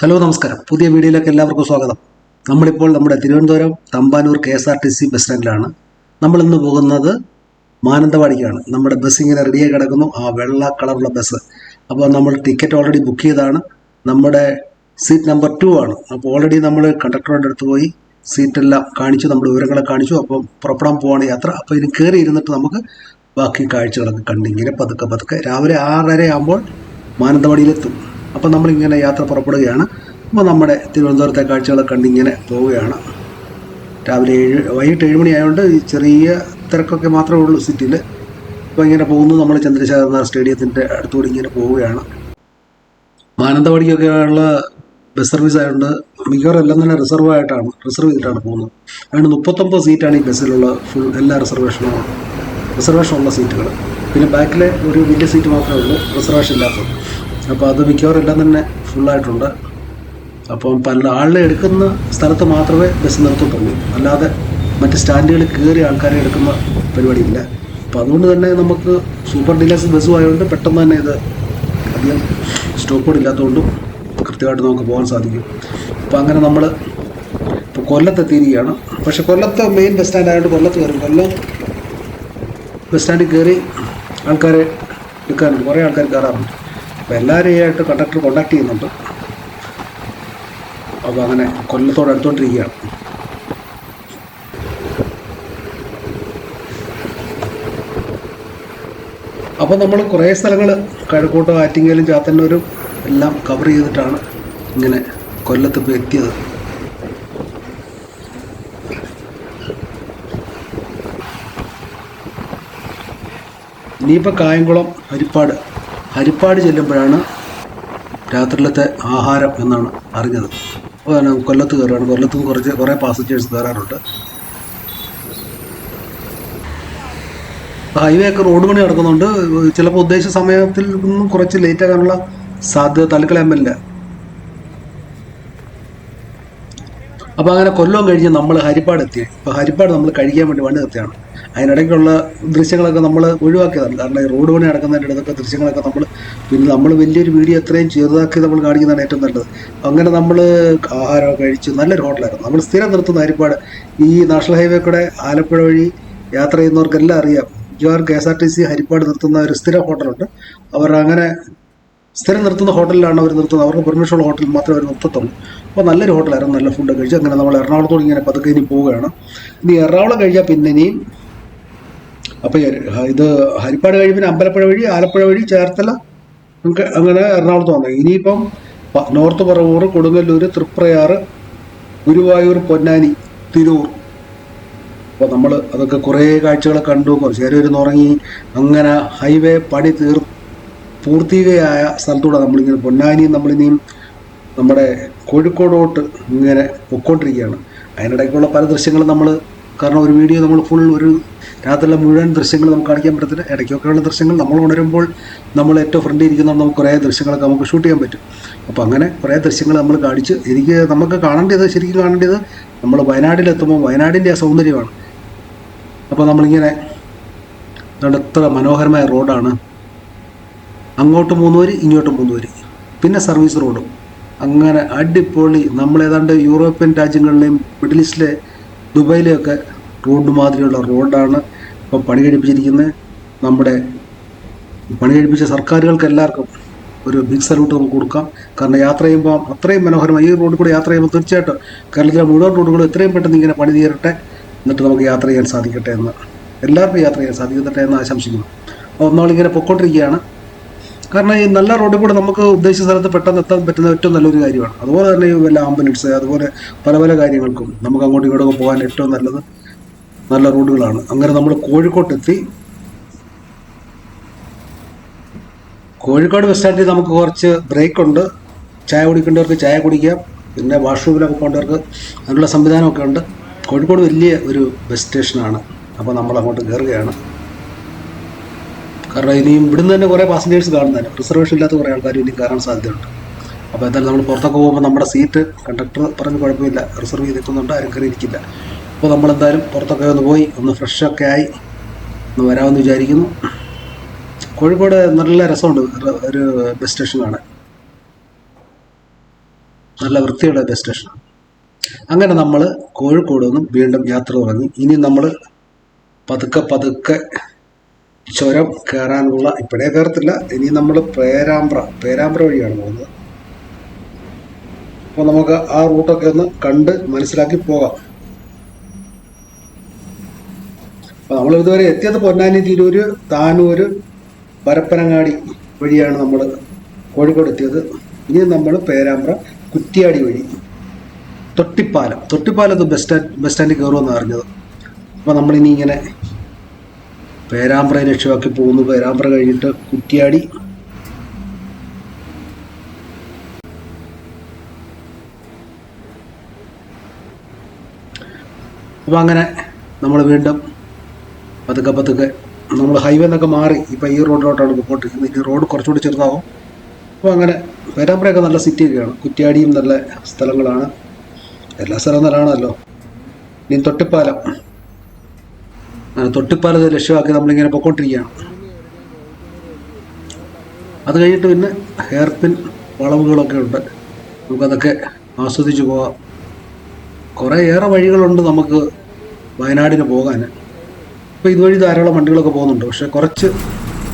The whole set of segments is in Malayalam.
ഹലോ നമസ്കാരം. പുതിയ വീഡിയോയിലേക്ക് എല്ലാവർക്കും സ്വാഗതം. നമ്മളിപ്പോൾ നമ്മുടെ Thiruvananthapuram Thampanoor K S R T C bus സ്റ്റാൻഡിലാണ്. നമ്മൾ ഇന്ന് പോകുന്നത് മാനന്തവാടിക്കാണ്. നമ്മുടെ ബസ് ഇങ്ങനെ റെഡിയായി കിടക്കുന്നു. ആ വെള്ള കളറുള്ള ബസ് അപ്പോൾ നമ്മൾ ടിക്കറ്റ് ഓൾറെഡി ബുക്ക് ചെയ്തതാണ്. നമ്മുടെ സീറ്റ് നമ്പർ ടു ആണ്. അപ്പോൾ ഓൾറെഡി നമ്മൾ കണ്ടക്ടറുടെ അടുത്ത് പോയി സീറ്റെല്ലാം കാണിച്ചു. നമ്മുടെ വിവരങ്ങളെ കാണിച്ചു. അപ്പം പുറപ്പെടാൻ പോവാണ് യാത്ര. അപ്പോൾ ഇതിന് കയറി ഇരുന്നിട്ട് നമുക്ക് ബാക്കി കാഴ്ചകളൊക്കെ കണ്ടിങ്ങനെ പതുക്കെ പതുക്കെ രാവിലെ ആറര ആകുമ്പോൾ മാനന്തവാടിയിലെത്തും. അപ്പോൾ നമ്മളിങ്ങനെ യാത്ര പുറപ്പെടുകയാണ്. അപ്പോൾ നമ്മുടെ തിരുവനന്തപുരത്തെ കാഴ്ചകളൊക്കെ കണ്ടിങ്ങനെ പോവുകയാണ്. രാവിലെ ഏഴ് വൈകിട്ട് ഏഴ് മണി ആയതുകൊണ്ട് ചെറിയ തിരക്കൊക്കെ മാത്രമേ ഉള്ളൂ സിറ്റിയിൽ. അപ്പോൾ ഇങ്ങനെ പോകുന്നു നമ്മൾ ചന്ദ്രശേഖരനാഥ് സ്റ്റേഡിയത്തിന്റെ അടുത്തുകൂടി ഇങ്ങനെ പോവുകയാണ്. മാനന്തവാടിക്കൊക്കെ ഉള്ള ബസ് സർവീസ് ആയതുകൊണ്ട് മിക്കവാറും എല്ലാം തന്നെ റിസർവ് ആയിട്ടാണ് റിസർവ് ചെയ്തിട്ടാണ് പോകുന്നത്. അതുകൊണ്ട് മുപ്പത്തൊമ്പത് സീറ്റാണ് ഈ ബസ്സിലുള്ള ഫുൾ എല്ലാ റിസർവേഷനും റിസർവേഷൻ ഉള്ള സീറ്റുകൾ പിന്നെ ബാക്കിലെ ഒരു വലിയ സീറ്റ് മാത്രമേ ഉള്ളൂ റിസർവേഷൻ ഇല്ലാത്തത്. അപ്പോൾ അത് മിക്കവാറും എല്ലാം തന്നെ ഫുള്ളായിട്ടുണ്ട് അപ്പം പല ആളിനെ എടുക്കുന്ന സ്ഥലത്ത് മാത്രമേ ബസ് നിർത്തത്തുള്ളൂ. അല്ലാതെ മറ്റ് സ്റ്റാൻഡുകളിൽ കയറി ആൾക്കാരെ എടുക്കുന്ന പരിപാടിയില്ല. അപ്പോൾ അതുകൊണ്ട് തന്നെ നമുക്ക് സൂപ്പർ ഡീലക്സ് ബസ്സും ആയതുകൊണ്ട് പെട്ടെന്ന് തന്നെ ഇത് അധികം സ്റ്റോപ്പുകൾ ഇല്ലാത്തതുകൊണ്ടും കൃത്യമായിട്ട് നമുക്ക് പോകാൻ സാധിക്കും. അപ്പോൾ അങ്ങനെ നമ്മൾ ഇപ്പോൾ കൊല്ലത്തെത്തിയിരിക്കുകയാണ് പക്ഷേ കൊല്ലത്ത് മെയിൻ ബസ് സ്റ്റാൻഡ് ആയതുകൊണ്ട് കൊല്ലത്ത് കയറും കൊല്ലം ബസ് സ്റ്റാൻഡിൽ കയറി ആൾക്കാരെ എടുക്കാറുണ്ട് കുറേ ആൾക്കാർ കയറാറുണ്ട്. അപ്പോൾ എല്ലാവരെയായിട്ട് കണ്ടക്ടർ കോണ്ടാക്ട് ചെയ്യുന്നുണ്ട്. അപ്പോൾ അങ്ങനെ കൊല്ലത്തോട് അടുത്തോണ്ടിരിക്കുകയാണ് അപ്പോൾ നമ്മൾ കുറേ സ്ഥലങ്ങൾ കഴക്കൂട്ടം ആറ്റിങ്ങലും ചാത്തന്നൂരും എല്ലാം കവർ ചെയ്തിട്ടാണ് ഇങ്ങനെ കൊല്ലത്ത് ഇപ്പോൾ എത്തിയത്. ഇനിയിപ്പോൾ കായംകുളം ഹരിപ്പാട് ഹരിപ്പാട് ചെല്ലുമ്പോഴാണ് രാത്രിയിലത്തെ ആഹാരം എന്നാണ് അറിഞ്ഞത്. അപ്പോൾ കൊല്ലത്ത് കയറുകയാണ്. കൊല്ലത്തും കുറച്ച് കുറേ പാസഞ്ചേഴ്സ് കയറാറുണ്ട്. ഹൈവേ ഒക്കെ റോഡ് പണി നടക്കുന്നുണ്ട്. ചിലപ്പോൾ ഉദ്ദേശിച്ച സമയത്തിൽ നിന്നും കുറച്ച് ലേറ്റ് ആകാനുള്ള സാധ്യത തലക്കളയാൻ അപ്പോൾ അങ്ങനെ കൊല്ലം കഴിഞ്ഞ് നമ്മൾ ഹരിപ്പാട് എത്തി. അപ്പോൾ ഹരിപ്പാട് നമ്മൾ കഴിക്കാൻ വേണ്ടി വണ്ടി നിർത്തിയാണ്. അതിനിടയ്ക്കുള്ള ദൃശ്യങ്ങളൊക്കെ നമ്മൾ ഒഴിവാക്കിയതാണ്. കാരണം ഈ റോഡ് പണി നടക്കുന്നതിന്റെ ഇടത്തൊക്കെ ദൃശ്യങ്ങളൊക്കെ നമ്മൾ പിന്നെ നമ്മൾ വലിയൊരു വീഡിയോ എത്രയും ചെറുതാക്കി നമ്മൾ കാണിക്കുന്നതാണ് ഏറ്റവും നല്ലത്. അങ്ങനെ നമ്മൾ ആഹാരം കഴിച്ച് നല്ലൊരു ഹോട്ടലായിരുന്നു. നമ്മൾ സ്ഥിരം നിർത്തുന്ന ഹരിപ്പാട് ഈ നാഷണൽ ഹൈവേ കൂടെ ആലപ്പുഴ വഴി യാത്ര ചെയ്യുന്നവർക്കെല്ലാം അറിയാം. മിക്കവാറും K S R T C Harippad നിർത്തുന്ന ഒരു സ്ഥിര ഹോട്ടലുണ്ട്. അവർ അങ്ങനെ സ്ഥിരം നിർത്തുന്ന ഹോട്ടലിലാണ് അവർ നിർത്തുന്നത്. അവർക്ക് പെർമിഷൻ ഉള്ള ഹോട്ടലിൽ മാത്രമേ അവർ നിർത്തത്തുള്ളൂ. അപ്പോൾ നല്ലൊരു ഹോട്ടലായിരുന്നു. നല്ല ഫുഡ് കഴിച്ച് അങ്ങനെ നമ്മൾ എറണാകുളത്തോട് ഇങ്ങനെ പതുക്കെ ഇനി പോവുകയാണ്. ഇനി എറണാകുളം കഴിഞ്ഞാൽ പിന്നെ ഇനിയും അപ്പോൾ ഇത് ഹരിപ്പാട് കഴിയും പിന്നെ അമ്പലപ്പുഴ വഴി ആലപ്പുഴ വഴി ചേർത്തല നമുക്ക് അങ്ങനെ എറണാകുളത്ത് വന്നത് ഇനിയിപ്പം നോർത്ത് പറവൂർ കൊടുങ്ങല്ലൂർ തൃപ്രയാർ ഗുരുവായൂർ പൊന്നാനി തിരൂർ. അപ്പോൾ നമ്മൾ അതൊക്കെ കുറേ കാഴ്ചകൾ കണ്ടു. കുറച്ച് നേരം ഒരു ഉറങ്ങി. അങ്ങനെ ഹൈവേ പണി തീർ പൂർത്തികയായ സ്ഥലത്തൂടെ നമ്മളിങ്ങനെ പൊന്നാനിയും നമ്മളിനിയും നമ്മുടെ കോഴിക്കോടോട്ട് ഇങ്ങനെ പൊക്കോണ്ടിരിക്കുകയാണ്. അതിനിടയ്ക്കുള്ള പല ദൃശ്യങ്ങളും നമ്മൾ കാരണം ഒരു വീഡിയോ നമ്മൾ ഫുൾ ഒരു രാത്രിയിലെ മുഴുവൻ ദൃശ്യങ്ങൾ നമുക്ക് കാണിക്കാൻ പറ്റത്തില്ല. ഇടയ്ക്കൊക്കെയുള്ള ദൃശ്യങ്ങൾ നമ്മൾ ഉണരുമ്പോൾ നമ്മൾ ഏറ്റവും ഫ്രണ്ടിൽ ഇരിക്കുന്ന നമുക്ക് കുറേ ദൃശ്യങ്ങളൊക്കെ നമുക്ക് ഷൂട്ട് ചെയ്യാൻ പറ്റും. അപ്പോൾ അങ്ങനെ കുറേ ദൃശ്യങ്ങൾ നമ്മൾ കാണിച്ച് എനിക്ക് നമുക്ക് കാണേണ്ടത് ശരിക്കും കാണേണ്ടത് നമ്മൾ വയനാട്ടിലെത്തുമ്പോൾ വയനാടിന്റെ ആ സൗന്ദര്യമാണ്. അപ്പോൾ നമ്മളിങ്ങനെ എത്ര മനോഹരമായ റോഡാണ്. അങ്ങോട്ട് മൂന്ന് വരി ഇങ്ങോട്ട് മൂന്ന് വരി പിന്നെ സർവീസ് റോഡും അങ്ങനെ അടിപൊളി നമ്മളേതാണ്ട് യൂറോപ്യൻ രാജ്യങ്ങളിലെയും മിഡിൽ ഈസ്റ്റിലെ ദുബൈയിലെയൊക്കെ റോഡ് മാതിരിയുള്ള റോഡാണ് ഇപ്പോൾ പണി കഴിപ്പിച്ചിരിക്കുന്നത് നമ്മുടെ പണി കഴിപ്പിച്ച സർക്കാരുകൾക്ക് എല്ലാവർക്കും ഒരു ബിഗ് സല്യൂട്ട് നമുക്ക് കൊടുക്കാം. കാരണം യാത്ര ചെയ്യുമ്പോൾ അത്രയും മനോഹരമായി ഈ റോഡിൽ കൂടെ യാത്ര ചെയ്യുമ്പോൾ തീർച്ചയായിട്ടും കേരളത്തിലെ മുഴുവൻ റോഡുകളും എത്രയും പെട്ടെന്ന് ഇങ്ങനെ പണി തീരട്ടെ എന്നിട്ട് നമുക്ക് യാത്ര ചെയ്യാൻ സാധിക്കട്ടെ എന്ന്. എല്ലാവർക്കും യാത്ര ചെയ്യാൻ സാധിക്കട്ടെ എന്ന് ആശംസിക്കുന്നു. അപ്പോൾ നമ്മളിങ്ങനെ പൊയ്ക്കൊണ്ടിരിക്കുകയാണ് കാരണം ഈ നല്ല റോഡിൽ കൂടെ നമുക്ക് ഉദ്ദേശിച്ച സ്ഥലത്ത് പെട്ടെന്ന് എത്താൻ പറ്റുന്ന ഏറ്റവും നല്ലൊരു കാര്യമാണ്. അതുപോലെ തന്നെ ഈ വല്ല ആംബുലൻസ് അതുപോലെ പല പല കാര്യങ്ങൾക്കും നമുക്ക് അങ്ങോട്ടും ഇങ്ങോട്ടും പോകാൻ ഏറ്റവും നല്ലത് നല്ല റോഡുകളാണ് അങ്ങനെ നമ്മൾ കോഴിക്കോട്ടെത്തി കോഴിക്കോട് ബസ് സ്റ്റാൻഡിൽ നമുക്ക് കുറച്ച് ബ്രേക്ക് ഉണ്ട്. ചായ കുടിക്കേണ്ടവർക്ക് ചായ കുടിക്കാം. പിന്നെ വാഷ്റൂമിലൊക്കെ പോകേണ്ടവർക്ക് അതിനുള്ള സംവിധാനമൊക്കെ ഉണ്ട്. കോഴിക്കോട് വലിയ ഒരു ബസ് സ്റ്റേഷനാണ് അപ്പോൾ നമ്മൾ അങ്ങോട്ട് കയറുകയാണ്. കാരണം ഇനിയും ഇവിടുന്ന് തന്നെ കുറേ പാസഞ്ചേഴ്സ് കാണുന്നതന്നെ റിസർവേഷൻ ഇല്ലാത്ത കുറേ ആൾക്കാർ ഇനിയും കയറാൻ സാധ്യതയുണ്ട്. അപ്പോൾ എന്തായാലും നമ്മൾ പുറത്തൊക്കെ പോകുമ്പോൾ നമ്മുടെ സീറ്റ് കണ്ടക്ടർ പറഞ്ഞ് കുഴപ്പമില്ല. റിസർവ് ചെയ്തിരിക്കുന്നുണ്ട് ആരും കയറി ഇരിക്കില്ല അപ്പോൾ നമ്മളെന്തായാലും പുറത്തൊക്കെ ഒന്ന് പോയി ഒന്ന് ഫ്രഷൊക്കെ ആയി ഒന്ന് വരാമെന്ന് വിചാരിക്കുന്നു. കോഴിക്കോട് നല്ല രസമുണ്ട്. ഒരു ബസ് സ്റ്റേഷൻ കാണാൻ. നല്ല വൃത്തിയുള്ള ബസ് സ്റ്റേഷൻ അങ്ങനെ നമ്മൾ കോഴിക്കോട് നിന്നും വീണ്ടും യാത്ര തുടങ്ങി. ഇനി നമ്മൾ പതുക്കെ പതുക്കെ ചുരം കയറാനുള്ള ഇപ്പോഴേ കയറത്തില്ല ഇനി നമ്മൾ പേരാമ്പ്ര പേരാമ്പ്ര വഴിയാണ് പോകുന്നത്. അപ്പോൾ നമുക്ക് ആ റൂട്ടൊക്കെ ഒന്ന് കണ്ട് മനസ്സിലാക്കി പോകാം. അപ്പോൾ നമ്മൾ ഇതുവരെ എത്തിയത് പൊന്നാനി തിരൂര് താനൂര് പരപ്പനങ്ങാടി വഴിയാണ് നമ്മൾ കോഴിക്കോട് എത്തിയത്. ഇനി നമ്മൾ പേരാമ്പ്ര കുറ്റിയാടി വഴി തൊട്ടിപ്പാലം. തൊട്ടിപ്പാലത്ത് ബസ് സ്റ്റാൻഡ് ബസ് സ്റ്റാൻഡിൽ കയറുമെന്ന് അറിഞ്ഞത്. അപ്പോൾ നമ്മളിനി ഇങ്ങനെ പേരാമ്പ്രയെ ലക്ഷ്യമാക്കി പോകുന്നു. പേരാമ്പ്ര കഴിഞ്ഞിട്ട് കുറ്റിയാടി. അപ്പോൾ അങ്ങനെ നമ്മൾ വീണ്ടും പതുക്കെ പതുക്കെ നമ്മൾ ഹൈവേ എന്നൊക്കെ മാറി ഇപ്പോൾ ഈ റോഡിലോട്ടാണ് പോയിക്കൊണ്ടിരിക്കുന്നത് ഇനി റോഡ് കുറച്ചുകൂടി ചെറുതാവും. അപ്പോൾ അങ്ങനെ പേരാമ്പ്രയൊക്കെ നല്ല സിറ്റി സിറ്റിയൊക്കെയാണ് കുറ്റിയാടിയും നല്ല സ്ഥലങ്ങളാണ്. എല്ലാ സ്ഥലവും നല്ലതാണല്ലോ. ഇനി തൊട്ടിപ്പാലം. ആ, തൊട്ടിപ്പാലത്തെ ലക്ഷ്യമാക്കി നമ്മളിങ്ങനെ പൊക്കോണ്ടിരിക്കുകയാണ്. അത് കഴിഞ്ഞിട്ട് പിന്നെ ഹെയർ പിൻ വളവുകളൊക്കെ ഉണ്ട്. നമുക്കതൊക്കെ ആസ്വദിച്ച് പോകാം കുറേ ഏറെ വഴികളുണ്ട് നമുക്ക് വയനാടിന് പോകാൻ ഇപ്പോൾ ഇതുവഴി ധാരാളം വണ്ടികളൊക്കെ പോകുന്നുണ്ട്. പക്ഷേ കുറച്ച്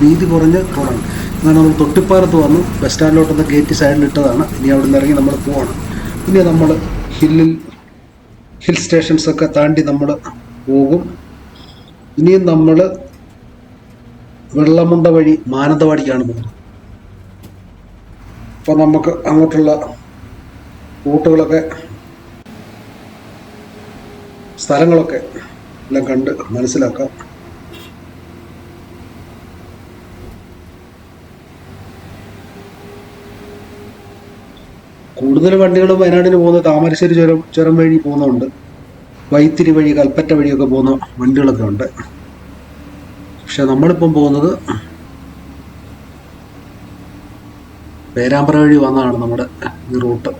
വീതി കുറഞ്ഞ റോഡാണ്. എന്നാൽ നമ്മൾ തൊട്ടിപ്പാലത്ത് വന്ന്. ബസ് സ്റ്റാൻഡിലോട്ടൊന്ന് സൈഡിൽ ഇട്ടതാണ് ഇനി അവിടെ നിന്ന് ഇറങ്ങി നമ്മൾ പോവാണ്. പിന്നെ നമ്മൾ ഹില്ലിൽ ഹിൽ സ്റ്റേഷൻസൊക്കെ താണ്ടി നമ്മൾ പോകും. ഇനിയും നമ്മൾ വെള്ളമുണ്ട വഴി മാനന്തവാടിക്കാണ് പോകുന്നത്. അപ്പോൾ നമുക്ക് അങ്ങോട്ടുള്ള റൂട്ടുകളൊക്കെ സ്ഥലങ്ങളൊക്കെ എല്ലാം കണ്ട് മനസ്സിലാക്കാം. കൂടുതൽ വണ്ടികളും വയനാടിന് പോകുന്നത് താമരശ്ശേരി ചുരം ചുരം വഴി പോകുന്നുണ്ട്. വൈത്തിരി വഴി കൽപ്പറ്റ വഴിയൊക്കെ പോകുന്ന വണ്ടികളൊക്കെ ഉണ്ട്. പക്ഷെ നമ്മളിപ്പം പോകുന്നത് പേരാമ്പ്ര വഴി വന്നതാണ് നമ്മുടെ ഈ റൂട്ട്.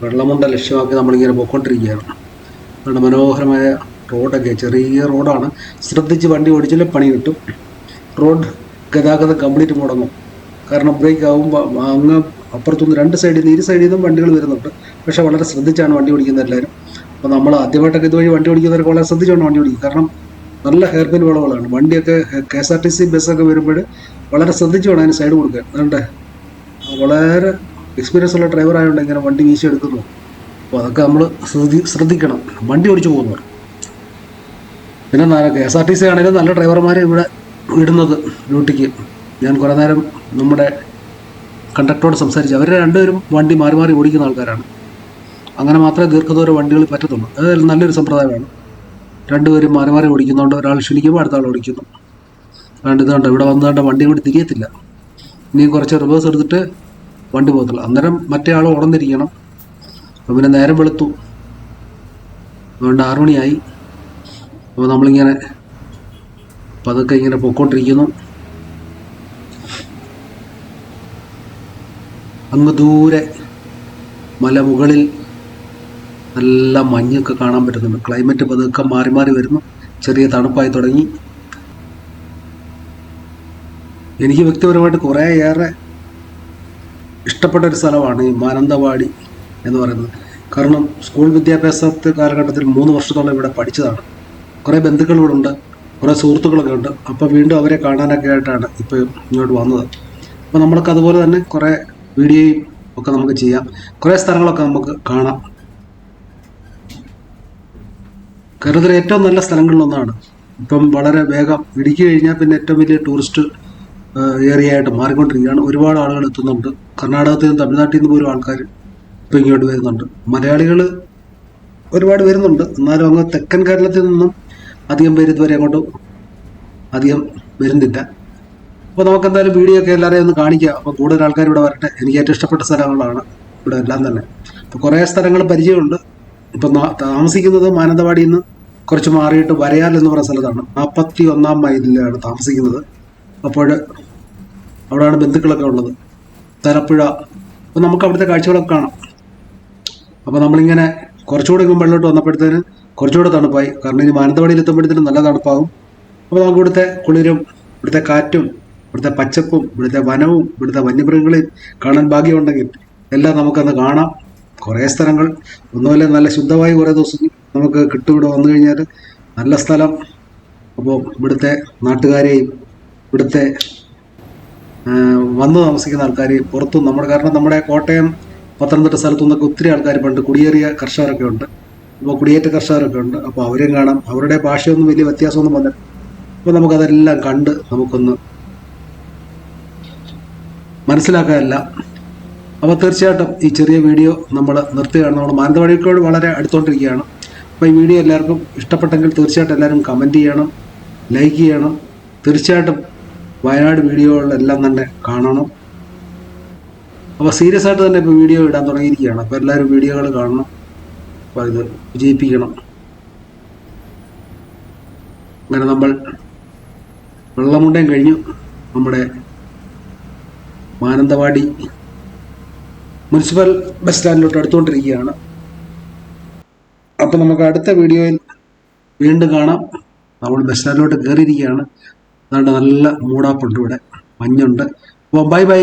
വെള്ളമുണ്ട ലക്ഷ്യമാക്കി നമ്മളിങ്ങനെ പോയിക്കൊണ്ടിരിക്കുകയാണ്. അതുകൊണ്ട് മനോഹരമായ റോഡൊക്കെ ചെറിയ റോഡാണ്. ശ്രദ്ധിച്ച് വണ്ടി ഓടിച്ചാലും പണി കിട്ടും. റോഡ് ഗതാഗതം കംപ്ലീറ്റ് മുടങ്ങും. കാരണം ബ്രേക്ക് ആകുമ്പോൾ അങ്ങ് അപ്പുറത്തുനിന്ന് രണ്ട് സൈഡിൽ നിന്ന് ഇരു സൈഡിൽ നിന്നും വണ്ടികൾ വരുന്നുണ്ട്. പക്ഷേ വളരെ ശ്രദ്ധിച്ചാണ് വണ്ടി ഓടിക്കുന്നത് എല്ലാവരും. അപ്പോൾ നമ്മൾ ആദ്യമായിട്ടൊക്കെ ഇതുവഴി വണ്ടി ഓടിക്കുന്നവരൊക്കെ വളരെ ശ്രദ്ധിച്ചാണ് വണ്ടി ഓടിക്കുക കാരണം നല്ല ഹെയർ പിൻ വളവുകളാണ്. വണ്ടിയൊക്കെ K S R T C ബസ്സൊക്കെ വരുമ്പോൾ വളരെ ശ്രദ്ധിച്ചു വേണം അതിന് സൈഡ് കൊടുക്കാൻ അതുകൊണ്ട് വളരെ എക്സ്പീരിയൻസ് ഉള്ള ഡ്രൈവർ ആയതുകൊണ്ട് ഇങ്ങനെ വണ്ടി വീശി എടുക്കുന്നു അപ്പോൾ അതൊക്കെ നമ്മൾ ശ്രദ്ധി ശ്രദ്ധിക്കണം. വണ്ടി ഓടിച്ചു പോകുന്നവർ. പിന്നെ K S R T C ആണെങ്കിലും നല്ല ഡ്രൈവർമാരെ ഇവിടെ ഇടുന്നത് ഡ്യൂട്ടിക്ക്. ഞാൻ കുറേ നേരം നമ്മുടെ കണ്ടക്ടറോട് സംസാരിച്ചു. അവർ രണ്ടുപേരും വണ്ടി മാറി മാറി ഓടിക്കുന്ന ആൾക്കാരാണ്. അങ്ങനെ മാത്രമേ ദീർഘദൂര വണ്ടികൾ പറ്റത്തുള്ളൂ. അത് നല്ലൊരു സമ്പ്രദായമാണ്. രണ്ടുപേരും മാറി മാറി ഓടിക്കുന്നുണ്ട്. ഒരാൾ ക്ഷണിക്കുമ്പോൾ അടുത്ത ആൾ ഓടിക്കുന്നു. അതുകൊണ്ട് ഇവിടെ വന്നുകൊണ്ട് വണ്ടി കൂടി തിരിയത്തില്ല. ഇനി കുറച്ച് റിവേഴ്സ് എടുത്തിട്ട് വണ്ടി പോകത്തില്ല. അന്നേരം മറ്റേ ആൾ ഓടന്നിരിക്കണം. അപ്പം പിന്നെ നേരം വെളുത്തു. അതുകൊണ്ട് ആറു മണിയായി. അപ്പോൾ നമ്മളിങ്ങനെ പതുക്കെ ഇങ്ങനെ പൊക്കോണ്ടിരിക്കുന്നു അങ്ങ് ദൂരെ മലമുകളിൽ നല്ല മഞ്ഞൊക്കെ കാണാൻ പറ്റുന്നുണ്ട്. ക്ലൈമറ്റ് പതുക്കെ മാറി മാറി വരുന്നു. ചെറിയ തണുപ്പായി തുടങ്ങി. എനിക്ക് വ്യക്തിപരമായിട്ട് കുറേ ഏറെ ഇഷ്ടപ്പെട്ട ഒരു സ്ഥലമാണ് ഈ മാനന്തവാടി എന്ന് പറയുന്നത്. കാരണം സ്കൂൾ വിദ്യാഭ്യാസത്തെ കാലഘട്ടത്തിൽ മൂന്ന് വർഷത്തോളം ഇവിടെ പഠിച്ചതാണ്. കുറേ ഉണ്ട് കുറേ സുഹൃത്തുക്കളൊക്കെ ഉണ്ട്. അപ്പോൾ വീണ്ടും അവരെ കാണാനൊക്കെ ആയിട്ടാണ് ഇപ്പോൾ ഇങ്ങോട്ട് വന്നത്. അപ്പോൾ നമ്മൾക്ക് അതുപോലെ തന്നെ കുറേ വീഡിയോയും ഒക്കെ നമുക്ക് ചെയ്യാം. കുറേ സ്ഥലങ്ങളൊക്കെ നമുക്ക് കാണാം. കേരളത്തിലെ ഏറ്റവും നല്ല സ്ഥലങ്ങളിലൊന്നാണ് ഇപ്പം വളരെ വേഗം ഇടുക്കി കഴിഞ്ഞാൽ പിന്നെ ഏറ്റവും വലിയ ടൂറിസ്റ്റ് ഏരിയ ആയിട്ട് മാറിക്കൊണ്ടിരിക്കുകയാണ്. ഒരുപാട് ആളുകൾ എത്തുന്നുണ്ട്. കർണാടകത്തിൽ നിന്നും തമിഴ്നാട്ടിൽ നിന്ന് പോലും ആൾക്കാർ ഇപ്പം ഇങ്ങോട്ട് വരുന്നുണ്ട്. മലയാളികൾ ഒരുപാട് വരുന്നുണ്ട്. എന്നാലും അങ്ങ് തെക്കൻ കേരളത്തിൽ നിന്നും അധികം പേര് ഇതുവരെ അങ്ങോട്ട് അധികം വരുന്നില്ല. അപ്പോൾ നമുക്ക് എന്തായാലും വീഡിയോ ഒക്കെ എല്ലാവരെയും ഒന്ന് കാണിക്കുക അപ്പോൾ കൂടുതൽ ആൾക്കാർ ഇവിടെ വരട്ടെ. എനിക്ക് ഏറ്റവും ഇഷ്ടപ്പെട്ട സ്ഥലങ്ങളാണ് ഇവിടെ എല്ലാം തന്നെ. അപ്പോൾ കുറേ സ്ഥലങ്ങൾ പരിചയമുണ്ട്. ഇപ്പം താമസിക്കുന്നത് മാനന്തവാടിയിൽ നിന്ന് കുറച്ച് മാറിയിട്ട് വരയാൽ എന്ന് പറഞ്ഞ സ്ഥലത്താണ്. നാൽപ്പത്തി ഒന്നാം മൈലിലാണ് താമസിക്കുന്നത്. അപ്പോൾ അവിടെയാണ് ബന്ധുക്കളൊക്കെ ഉള്ളത്. തലപ്പുഴ. അപ്പോൾ നമുക്ക് അവിടുത്തെ കാഴ്ചകളൊക്കെ കാണാം. അപ്പോൾ നമ്മളിങ്ങനെ കുറച്ചുകൂടെ വെള്ളോട്ട് വന്നപ്പോഴത്തേന് കുറച്ചുകൂടെ തണുപ്പായി. കാരണം ഇനി മാനന്തവാടിയിൽ എത്തുമ്പോഴത്തേനും നല്ല തണുപ്പാകും. അപ്പോൾ നമുക്ക് ഇവിടുത്തെ കുളിരും ഇവിടുത്തെ കാറ്റും ഇവിടുത്തെ പച്ചപ്പും ഇവിടുത്തെ വനവും ഇവിടുത്തെ വന്യമൃഗങ്ങളെയും കാണാൻ ഭാഗ്യമുണ്ടെങ്കിൽ എല്ലാം നമുക്കന്ന് കാണാം. കുറേ സ്ഥലങ്ങൾ. ഒന്നുമല്ല നല്ല ശുദ്ധമായി കുറേ ദിവസം നമുക്ക് കിട്ടും ഇവിടെ വന്നു കഴിഞ്ഞാൽ നല്ല സ്ഥലം. അപ്പോൾ ഇവിടുത്തെ നാട്ടുകാരെയും ഇവിടുത്തെ വന്നു താമസിക്കുന്ന ആൾക്കാരെയും പുറത്തും നമ്മുടെ കാരണം നമ്മുടെ കോട്ടയം പത്തനംതിട്ട സ്ഥലത്തു നിന്നൊക്കെ ഒത്തിരി ആൾക്കാർ പണ്ട് കുടിയേറിയ കർഷകരൊക്കെ ഉണ്ട്. അപ്പോൾ കുടിയേറ്റ കർഷകരൊക്കെ ഉണ്ട്. അപ്പോൾ അവരെയും കാണാം. അവരുടെ ഭാഷയൊന്നും വലിയ വ്യത്യാസമൊന്നും വന്നില്ല. അപ്പോൾ നമുക്കതെല്ലാം കണ്ട് നമുക്കൊന്ന് മനസ്സിലാക്കാനല്ല. അപ്പോൾ തീർച്ചയായിട്ടും ഈ ചെറിയ വീഡിയോ നമ്മൾ നിർത്തുകയാണ്. നമ്മൾ മാനന്തവാടിക്കോട് വളരെ അടുത്തോണ്ടിരിക്കുകയാണ്. അപ്പോൾ ഈ വീഡിയോ എല്ലാവർക്കും ഇഷ്ടപ്പെട്ടെങ്കിൽ തീർച്ചയായിട്ടും എല്ലാവരും കമന്റ് ചെയ്യണം ലൈക്ക് ചെയ്യണം. തീർച്ചയായിട്ടും വയനാട് വീഡിയോകളെല്ലാം തന്നെ കാണണം. അപ്പോൾ സീരിയസ് ആയിട്ട് തന്നെ ഇപ്പോൾ വീഡിയോ ഇടാൻ തുടങ്ങിയിരിക്കുകയാണ്. അപ്പോൾ എല്ലാവരും വീഡിയോകൾ കാണണം. അപ്പോൾ ഇത് വിജയിപ്പിക്കണം. അങ്ങനെ നമ്മൾ വെള്ളമുണ്ടയും കഴിഞ്ഞു. നമ്മുടെ മാനന്തവാടി മുനിസിപ്പൽ ബസ് സ്റ്റാൻഡിലോട്ട് അടുത്തുകൊണ്ടിരിക്കുകയാണ്. അപ്പോൾ നമുക്ക് അടുത്ത വീഡിയോയിൽ വീണ്ടും കാണാം. നമ്മൾ ബസ് സ്റ്റാൻഡിലോട്ട് കയറിയിരിക്കുകയാണ്. അതുകൊണ്ട് നല്ല മൂടാപ്പുണ്ട് ഇവിടെ. മഞ്ഞുണ്ട്. അപ്പോൾ ബൈ ബൈ.